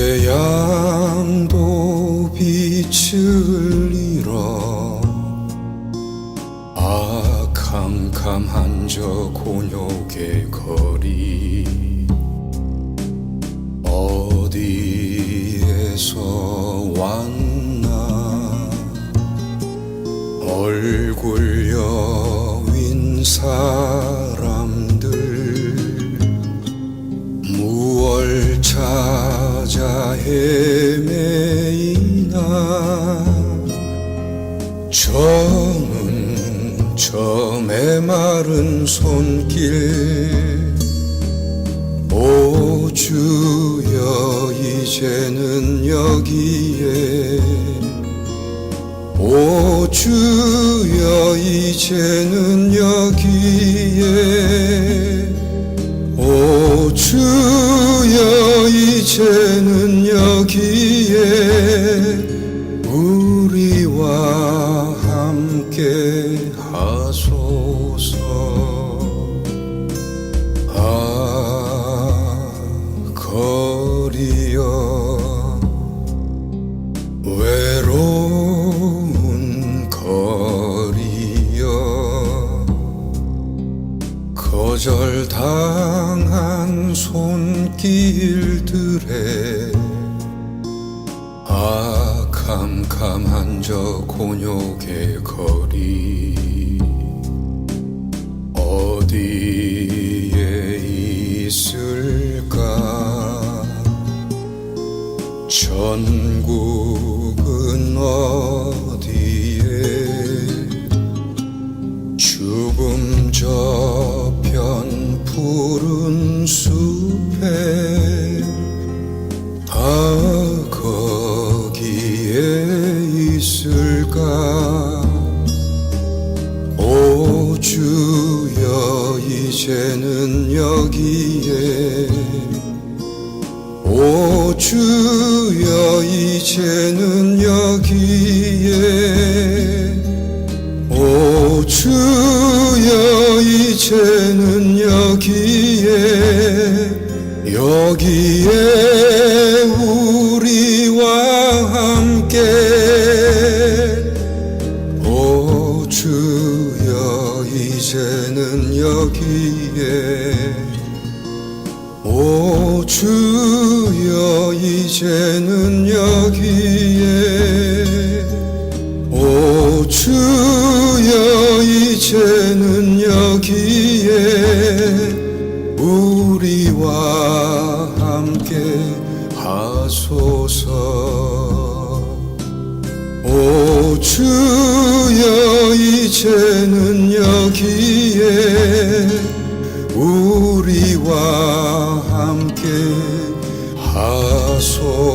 태양도 빛을 잃어 아캄캄한 저 곤욕의 거리. 어디에서 왔나? 얼굴 여윈 사 헤매이나. 저는 저 메마른 손길 오 주여 이제는 여기에 오 주여 이제는 여기에 오 주여 거절당한 손길들에 아 캄캄한 저 곤욕의 거리 어디에 있을까? 전국은 어디에? 죽음 저편 푸른 숲에 아 거기에 있을까? 오 주여 이제는 여기에. 오 주여 이제는 여기에. 오 주여 여기에 우리와 함께 오 주여 이제는 여기에 오 주여 이제는 여기에 함께 하소서. 오 주여 이제는 여기에 우리와 함께 하소서